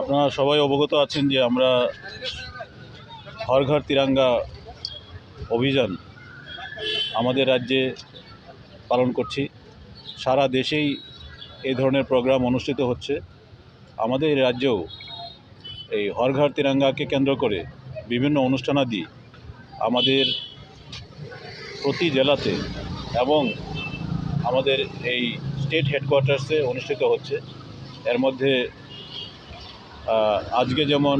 আপনারা সবাই অবগত আছেন যে আমরা হর ঘর তিরাঙ্গা অভিযান আমাদের রাজ্যে পালন করছি। সারা দেশেই এই ধরনের প্রোগ্রাম অনুষ্ঠিত হচ্ছে। আমাদের রাজ্যেও এই হর ঘর তিরাঙ্গাকে কেন্দ্র করে বিভিন্ন অনুষ্ঠানাদি আমাদের প্রতি জেলাতে এবং আমাদের এই স্টেট হেডকোয়ার্টার্সে অনুষ্ঠিত হচ্ছে। এর মধ্যে আজকে যেমন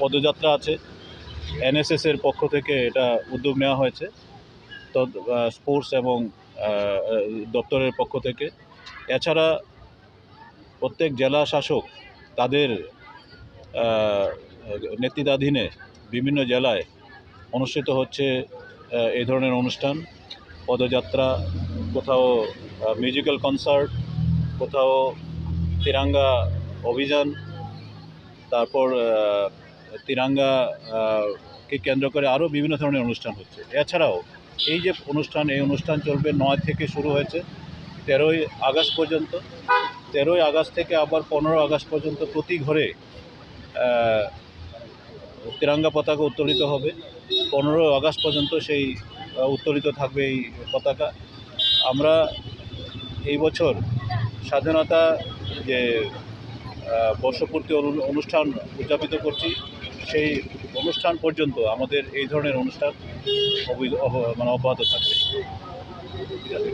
পদযাত্রা আছে এনএসএসের পক্ষ থেকে এটা উদ্যোগ নেওয়া হয়েছে। তো স্পোর্টস এবং দপ্তরের পক্ষ থেকে। এছাড়া প্রত্যেক জেলা শাসক তাদের নেতৃত্বাধীনে বিভিন্ন জেলায় অনুষ্ঠিত হচ্ছে এই ধরনের অনুষ্ঠান, পদযাত্রা, কোথাও মিউজিক্যাল কনসার্ট কোথাও তিরাঙ্গা অভিযান তারপর আহ, তিরাঙ্গা কে কেন্দ্র করে আরও বিভিন্ন ধরনের অনুষ্ঠান হচ্ছে। এছাড়াও এই যে অনুষ্ঠান এই অনুষ্ঠান চলবে নয় থেকে শুরু হয়েছে তেরোই আগস্ট পর্যন্ত। তেরোই আগস্ট থেকে আবার পনেরো আগস্ট পর্যন্ত প্রতি ঘরে তিরঙ্গা পতাকা উত্তোলিত হবে। পনেরো আগস্ট পর্যন্ত সেই উত্তোলিত থাকবে এই পতাকা। আমরা এই বছর স্বাধীনতা যে বর্ষপূর্তি অনু- অনুষ্ঠান উদযাপিত করছি, সেই অনুষ্ঠান পর্যন্ত আমাদের এই ধরনের অনুষ্ঠান মানে অব্যাহত থাকবে। ঠিক আছে